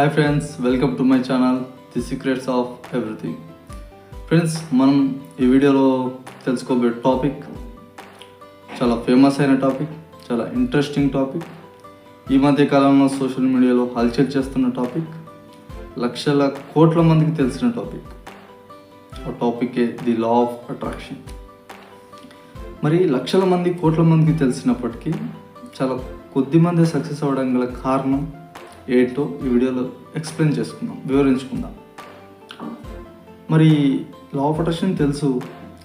Hi friends welcome to my channel the secrets of everything friends మనం ఈ వీడియోలో తెలుసుకోబోయే టాపిక్ చాలా ఫేమస్ అయిన టాపిక్ చాలా ఇంట్రెస్టింగ్ టాపిక్ ఈ మధ్య కాలంలో సోషల్ మీడియాలో హల్చల్ చేస్తున్న టాపిక్ లక్షల కోట్ల మందికి తెలిసిన టాపిక్ ఆ టాపికే ది లా ఆఫ్ అట్రాక్షన్ మరి లక్షల మంది కోట్ల మందికి తెలిసినప్పటికీ చాలా కొద్ది మంది సక్సెస్ అవ్వడం గల కారణం ఏంటో ఈ వీడియోలో ఎక్స్ప్లెయిన్ చేసుకుందాం వివరించుకుందాం. మరి లా ఆఫ్ అట్రాక్షన్ తెలుసు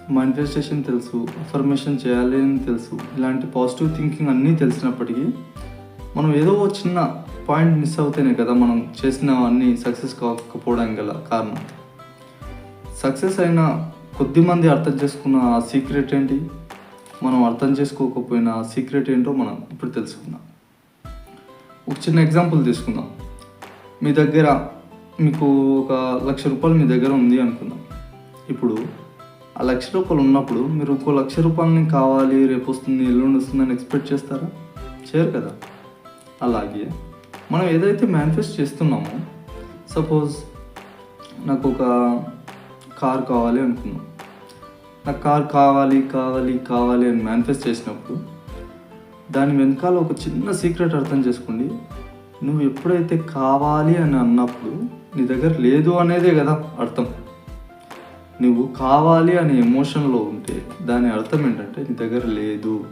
మానిఫెస్టేషన్ తెలుసు అఫర్మేషన్ చేయాలి అని తెలుసు ఇలాంటి పాజిటివ్ థింకింగ్ అన్నీ తెలిసినప్పటికీ మనం ఏదో చిన్న పాయింట్ మిస్ అవుతేనే కదా మనం చేసిన అన్నీ సక్సెస్ కాకపోవడం గల కారణం. సక్సెస్ అయిన కొద్ది మంది అర్థం చేసుకున్న ఆ సీక్రెట్ ఏంటి? మనం అర్థం చేసుకోకపోయిన ఆ సీక్రెట్ ఏంటో మనం ఇప్పుడు తెలుసుకుందాం. ఒక చిన్న ఎగ్జాంపుల్ తీసుకుందాం. మీ దగ్గర మీకు ఒక లక్ష రూపాయలు మీ దగ్గర ఉంది అనుకుందాం. ఇప్పుడు ఆ లక్ష రూపాయలు ఉన్నప్పుడు మీరు ఇంకో లక్ష రూపాయలని కావాలి రేపు వస్తుంది ఎల్లుండి వస్తుందని ఎక్స్పెక్ట్ చేస్తారా? చేయరు కదా. అలాగే మనం ఏదైతే మేనిఫెస్ట్ చేస్తున్నామో సపోజ్ నాకు ఒక కార్ కావాలి అనుకున్నాం నాకు కార్ కావాలి కావాలి కావాలి అని మేనిఫెస్ట్ చేసినప్పుడు దాని వెనకాల ఒక చిన్న సీక్రెట్ అర్థం చేసుకోండి. నువ్వు ఎప్పుడైతే కావాలి అని అన్నప్పుడు నీ దగ్గర లేదు అనేదే కదా అర్థం. నువ్వు కావాలి అనే ఎమోషన్లో ఉంటే దాని అర్థం ఏంటంటే నీ దగ్గర లేదు.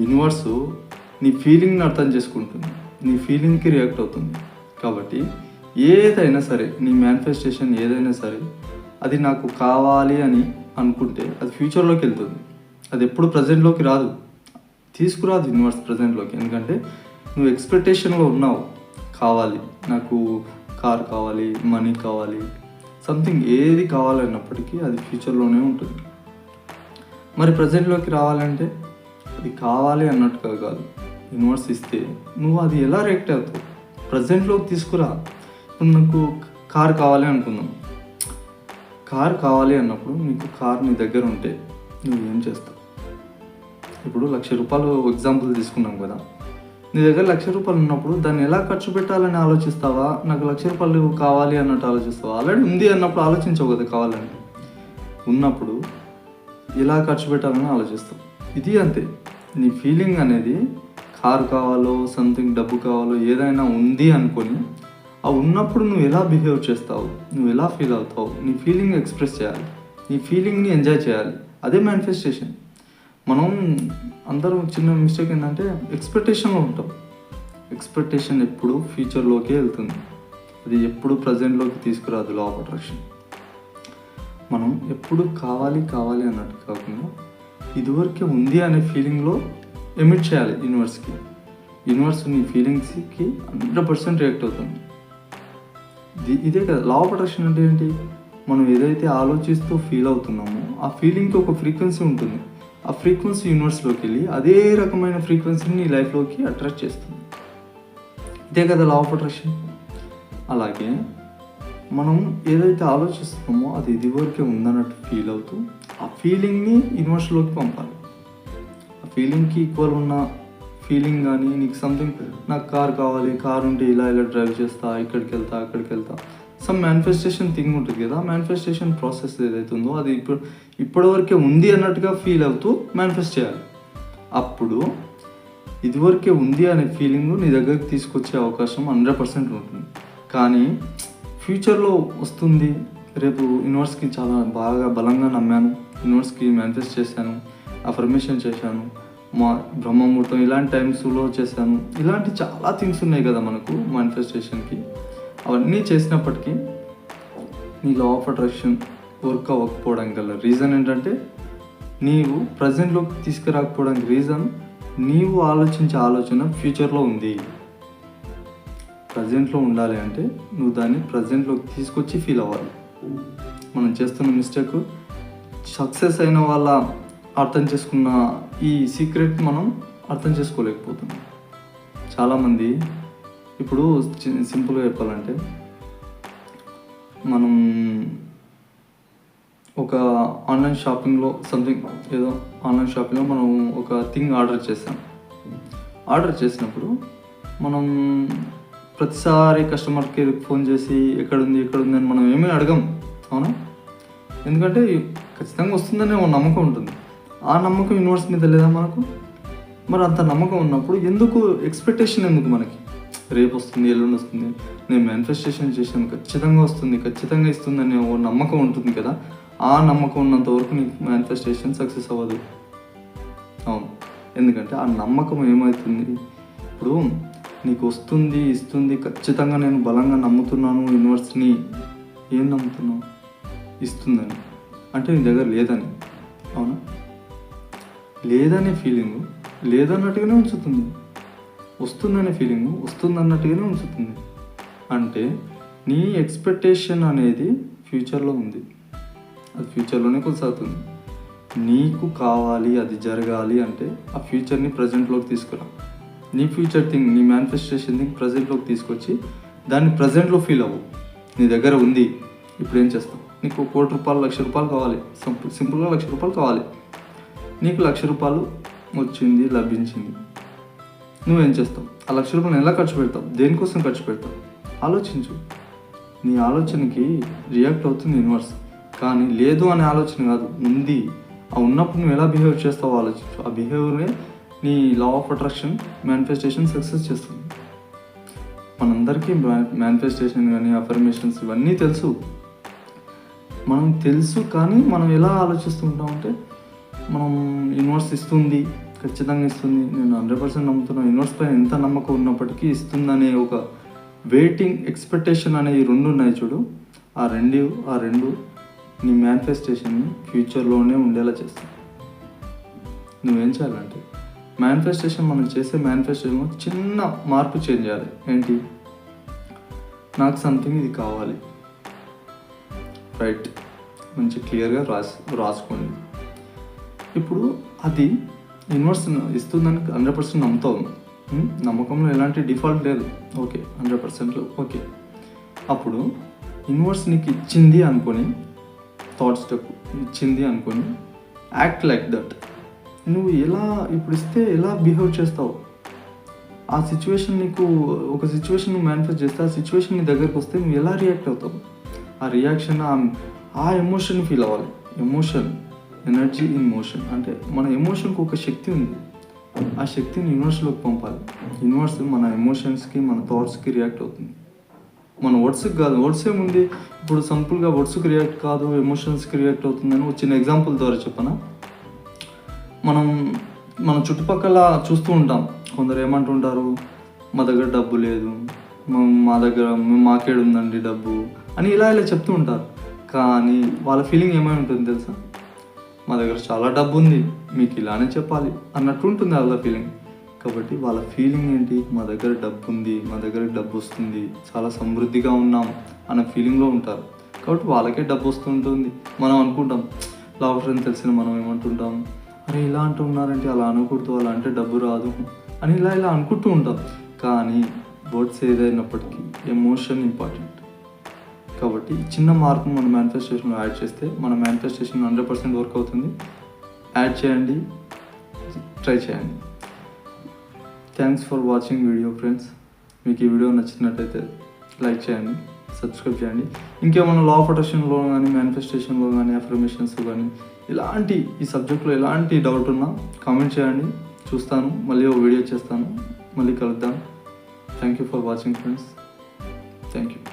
యూనివర్స్ నీ ఫీలింగ్ని అర్థం చేసుకుంటుంది. నీ ఫీలింగ్కి రియాక్ట్ అవుతుంది. కాబట్టి ఏదైనా సరే నీ మేనిఫెస్టేషన్ ఏదైనా సరే అది నాకు కావాలి అని అనుకుంటే అది ఫ్యూచర్లోకి వెళ్తుంది. అది ఎప్పుడు ప్రజెంట్లోకి రాదు. తీసుకురాదు యూనివర్స్ ప్రజెంట్లోకి. ఎందుకంటే నువ్వు ఎక్స్పెక్టేషన్లో ఉన్నావు. కావాలి. నాకు కార్ కావాలి మనీ కావాలి. సంథింగ్ ఏది కావాలన్నప్పటికీ అది ఫ్యూచర్లోనే ఉంటుంది. మరి ప్రజెంట్లోకి రావాలంటే అది కావాలి అన్నట్టుగా కాదు. యూనివర్స్ ఇస్తే నువ్వు అది ఎలా రియాక్ట్ అవుతావు? ప్రజెంట్లోకి తీసుకురా. ఇప్పుడు నాకు కార్ కావాలి అనుకుందాం. కార్ కావాలి అన్నప్పుడు నీకు కార్ నీ దగ్గర ఉంటే నువ్వు ఏం చేస్తావు? ఇప్పుడు లక్ష రూపాయలు ఎగ్జాంపుల్ తీసుకున్నాం కదా. నీ దగ్గర లక్ష రూపాయలు ఉన్నప్పుడు దాన్ని ఎలా ఖర్చు పెట్టాలని ఆలోచిస్తావా? నాకు లక్ష రూపాయలు కావాలి అన్నట్టు ఆలోచిస్తావా? ఆల్రెడీ ఉంది అన్నప్పుడు ఆలోచించవు కదా కావాలని. ఉన్నప్పుడు ఎలా ఖర్చు పెట్టాలని ఆలోచిస్తావు? ఇది అంతే. నీ ఫీలింగ్ అనేది కారు కావాలో సంథింగ్ డబ్బు కావాలో ఏదైనా ఉంది అనుకొని ఆ ఉన్నప్పుడు నువ్వు ఎలా బిహేవ్ చేస్తావు? నువ్వు ఎలా ఫీల్ అవుతావు? నీ ఫీలింగ్ ఎక్స్ప్రెస్ చేయాలి. నీ ఫీలింగ్ని ఎంజాయ్ చేయాలి. అదే మేనిఫెస్టేషన్ మనం అందరూ చిన్న మిస్టేక్ ఏంటంటే ఎక్స్పెక్టేషన్లో ఉంటాం. ఎక్స్పెక్టేషన్ ఎప్పుడు ఫ్యూచర్లోకే వెళ్తుంది. అది ఎప్పుడు ప్రజెంట్లోకి తీసుకురాదు లా ఆఫ్ అట్రాక్షన్ మనం ఎప్పుడు కావాలి కావాలి అన్నట్టు కాకుండా ఇదివరకే ఉంది అనే ఫీలింగ్లో ఎమిట్ చేయాలి యూనివర్స్కి యూనివర్స్ నీ ఫీలింగ్స్కి హండ్రెడ్ పర్సెంట్ రియాక్ట్ అవుతుంది. ఇదే కదా లా ఆఫ్ అట్రాక్షన్ అంటే ఏంటి? మనం ఏదైతే ఆలోచిస్తూ ఫీల్ అవుతున్నామో ఆ ఫీలింగ్కి ఒక ఫ్రీక్వెన్సీ ఉంటుంది. ఆ ఫ్రీక్వెన్సీ యూనివర్స్లోకి వెళ్ళి అదే రకమైన ఫ్రీక్వెన్సీని నీ లైఫ్లోకి అట్రాక్ట్ చేస్తుంది. ఇదే కదా లా ఆఫ్ అట్రాక్షన్ అలాగే మనం ఏదైతే ఆలోచిస్తున్నామో అది ఇదివరకే ఉందన్నట్టు ఫీల్ అవుతూ ఆ ఫీలింగ్ని యూనివర్స్లోకి పంపాలి. ఆ ఫీలింగ్కి ఈక్వల్ ఉన్న ఫీలింగ్ కానీ నీకు సంథింగ్ నాకు కార్ కావాలి కార్ ఉంటే ఇలా ఇలా డ్రైవ్ చేస్తా ఇక్కడికి వెళ్తా అక్కడికి వెళ్తా సమ్ మేనిఫెస్టేషన్ థింగ్ ఉంటుంది కదా మేనిఫెస్టేషన్ ప్రాసెస్ ఏదైతే ఉందో అది ఇప్పుడు ఇప్పటివరకే ఉంది అన్నట్టుగా ఫీల్ అవుతూ మేనిఫెస్ట్ చేయాలి. అప్పుడు ఇదివరకే ఉంది అనే ఫీలింగ్ నీ దగ్గరికి తీసుకొచ్చే అవకాశం హండ్రెడ్ పర్సెంట్ ఉంటుంది. కానీ ఫ్యూచర్లో వస్తుంది. రేపు యూనివర్స్కి చాలా బాగా బలంగా నమ్మాను. యూనివర్స్కి మేనిఫెస్ట్ చేశాను. అఫర్మేషన్ చేశాను. మా బ్రహ్మముహూర్తం ఇలాంటి టైమ్స్లో చేశాను. ఇలాంటి చాలా థింగ్స్ ఉన్నాయి కదా మనకు మేనిఫెస్టేషన్కి అవన్నీ చేసినప్పటికీ నీ లా ఆఫ్ అట్రాక్షన్ వర్క్ అవ్వకపోవడానికి గల రీజన్ ఏంటంటే నీవు ప్రజెంట్లోకి తీసుకురాకపోవడానికి రీజన్ నీవు ఆలోచించే ఆలోచన ఫ్యూచర్లో ఉంది. ప్రజెంట్లో ఉండాలి అంటే నువ్వు దాన్ని ప్రజెంట్లోకి తీసుకొచ్చి ఫీల్ అవ్వాలి. మనం చేస్తున్న మిస్టేక్ సక్సెస్ అయిన వాళ్ళ అర్థం చేసుకున్న ఈ సీక్రెట్ మనం అర్థం చేసుకోలేకపోతున్నాం. చాలామంది ఇప్పుడు సింపుల్గా చెప్పాలంటే మనం ఒక ఆన్లైన్ షాపింగ్లో సంథింగ్ ఏదో ఆన్లైన్ షాపింగ్లో మనం ఒక థింగ్ ఆర్డర్ చేసాం ఆర్డర్ చేసినప్పుడు మనం ప్రతిసారి కస్టమర్ కేర్కి ఫోన్ చేసి ఎక్కడుంది ఎక్కడుంది అని మనం ఏమీ అడగం. అవునా? ఎందుకంటే ఖచ్చితంగా వస్తుందనే ఒక నమ్మకం ఉంటుంది. ఆ నమ్మకం యూనివర్స్ మీద లేదా మనకు? మరి అంత నమ్మకం ఉన్నప్పుడు ఎందుకు ఎక్స్పెక్టేషన్ ఎందుకు మనకి? రేపు వస్తుంది ఎల్లుండి వస్తుంది. నేను మేనిఫెస్టేషన్ చేశాను ఖచ్చితంగా వస్తుంది ఖచ్చితంగా ఇస్తుంది అనే ఓ నమ్మకం ఉంటుంది కదా? ఆ నమ్మకం ఉన్నంత వరకు నీకు మేనిఫెస్టేషన్ సక్సెస్ అవ్వదు. అవును. ఎందుకంటే ఆ నమ్మకం ఏమవుతుంది ఇప్పుడు నీకు వస్తుంది ఇస్తుంది ఖచ్చితంగా నేను బలంగా నమ్ముతున్నాను యూనివర్స్ని ఏం నమ్ముతున్నావు? ఇస్తుందని. అంటే నీ దగ్గర లేదని. అవునా? లేదనే ఫీలింగ్ లేదన్నట్టుగానే ఉంచుతుంది. వస్తుందనే ఫీలింగ్ వస్తుంది అన్నట్టుగానే ఉంచుతుంది అంటే నీ ఎక్స్పెక్టేషన్ అనేది ఫ్యూచర్లో ఉంది. అది ఫ్యూచర్లోనే కొనసాగుతుంది. నీకు కావాలి అది జరగాలి అంటే ఆ ఫ్యూచర్ని ప్రజెంట్లోకి తీసుకురా. నీ ఫ్యూచర్ థింగ్ నీ మేనిఫెస్టేషన్ థింగ్ ప్రజెంట్లోకి తీసుకొచ్చి దాన్ని ప్రజెంట్లో ఫీల్ అవ్వు. నీ దగ్గర ఉంది. ఇప్పుడు ఏం చేస్తావు నీకు కోటి రూపాయలు లక్ష రూపాయలు కావాలి. సింపుల్ సింపుల్గా లక్ష రూపాయలు కావాలి. నీకు లక్ష రూపాయలు వచ్చింది లభించింది. నువ్వేం చేస్తావు? ఆ లక్ష రూపాయలు ఎలా ఖర్చు పెడతావు? దేనికోసం ఖర్చు పెడతావు? ఆలోచించు. నీ ఆలోచనకి రియాక్ట్ అవుతుంది యూనివర్స్ కానీ లేదు అనే ఆలోచన కాదు ఉంది. ఆ ఉన్నప్పుడు నువ్వు ఎలా బిహేవ్ చేస్తావో ఆలోచించు. ఆ బిహేవియరే నీ law of attraction manifestation success చేస్తుంది. మనందరికీ మేనిఫెస్టేషన్ కానీ అఫర్మేషన్స్ ఇవన్నీ తెలుసు. మనం తెలుసు కానీ మనం ఎలా ఆలోచిస్తుంటామంటే మనం యూనివర్స్ ఇస్తుంది. ఖచ్చితంగా ఇస్తుంది. నేను హండ్రెడ్ పర్సెంట్ నమ్ముతున్నాను యూనివర్స్ పైన ఎంత నమ్మకం ఉన్నప్పటికీ ఇస్తుందనే ఒక వెయిటింగ్ ఎక్స్పెక్టేషన్ అనే ఈ రెండు ఉన్నాయి చూడు. ఆ రెండు ఆ రెండు నీ మేనిఫెస్టేషన్ని ఫ్యూచర్లోనే ఉండేలా చేస్తాయి. నువ్వేం చేయాలంటే మేనిఫెస్టేషన్ మనం చేసే మేనిఫెస్టేషన్ చిన్న మార్పు చేంజ్ చేయాలి. ఏంటి? నాకు సంథింగ్ ఇది కావాలి. రైట్ మంచి క్లియర్గా రాసి రాసుకోండి. ఇప్పుడు అది యూనివర్స్ ఇస్తుందని హండ్రెడ్ పర్సెంట్ నమ్ముతాం నమ్మకంలో ఎలాంటి డిఫాల్ట్ లేదు. ఓకే హండ్రెడ్ పర్సెంట్లో ఓకే. అప్పుడు యూనివర్స్ నీకు ఇచ్చింది అనుకొని థాట్ స్టెప్ ఇచ్చింది అనుకొని యాక్ట్ లైక్ దట్ నువ్వు ఎలా ఇప్పుడు ఇస్తే ఎలా బిహేవ్ చేస్తావు? ఆ సిచ్యువేషన్ నీకు ఒక సిచ్యువేషన్ నువ్వు మేనిఫెస్ట్ చేస్తే ఆ సిచ్యువేషన్ నీ దగ్గరకు వస్తే నువ్వు ఎలా రియాక్ట్ అవుతావు? ఆ రియాక్షన్ ఆ ఎమోషన్ ఫీల్ అవ్వాలి. ఎమోషన్ ఎనర్జీ ఇన్ మోషన్ అంటే మన ఎమోషన్కి ఒక శక్తి ఉంది. ఆ శక్తిని యూనివర్స్లోకి పంపాలి. యూనివర్స్ మన ఎమోషన్స్కి మన థాట్స్కి రియాక్ట్ అవుతుంది. మన వర్డ్స్కి కాదు. వర్డ్స్ ఏముంది? ఇప్పుడు సింపుల్గా వర్డ్స్కి రియాక్ట్ కాదు ఎమోషన్స్కి రియాక్ట్ అవుతుందని వచ్చిన ఎగ్జాంపుల్ ద్వారా చెప్పనా? మనం మన చుట్టుపక్కల చూస్తూ ఉంటాం. కొందరు ఏమంటుంటారు? మా దగ్గర డబ్బు లేదు. మా- మా దగ్గర మాకేడు ఉందండి డబ్బు అని ఇలా ఇలా చెప్తూ ఉంటారు. కానీ వాళ్ళ ఫీలింగ్ ఏమై ఉంటుంది తెలుసా? మా దగ్గర చాలా డబ్బు ఉంది మీకు ఇలానే చెప్పాలి అన్నట్టు ఉంటుంది వాళ్ళ ఫీలింగ్ కాబట్టి వాళ్ళ ఫీలింగ్ ఏంటి? మా దగ్గర డబ్బు ఉంది మా దగ్గర డబ్బు వస్తుంది చాలా సమృద్ధిగా ఉన్నాం అన్న ఫీలింగ్లో ఉంటారు. కాబట్టి వాళ్ళకే డబ్బు వస్తుంటుంది మనం అనుకుంటాం లాభం అని తెలిసిన మనం ఏమంటుంటాం? అరే ఇలా అంటున్నారంటే అలా అనకూడదు అలా అంటే డబ్బు రాదు అని ఇలా ఇలా అనుకుంటూ ఉంటాం. కానీ వర్డ్స్ ఏదైనప్పటికీ ఎమోషన్ ఇంపార్టెంట్ కాబట్టి ఈ చిన్న మార్పు మన మేనిఫెస్టేషన్లో యాడ్ చేస్తే మన మేనిఫెస్టేషన్ హండ్రెడ్ పర్సెంట్ వర్క్ అవుతుంది. యాడ్ చేయండి. ట్రై చేయండి. Thanks for watching video friends మీకు ఈ వీడియో నచ్చినట్టయితే లైక్ చేయండి సబ్స్క్రైబ్ చేయండి. ఇంకేమైనా లా ఆఫ్ అట్రాక్షన్లో కానీ మేనిఫెస్టేషన్లో కానీ అఫర్మేషన్స్ కానీ ఇలాంటి ఈ సబ్జెక్ట్లో ఎలాంటి డౌట్ ఉన్నా కామెంట్ చేయండి. చూస్తాను. మళ్ళీ ఒక వీడియో చేస్తాను. మళ్ళీ కలుద్దాం. Thank you for watching friends thank you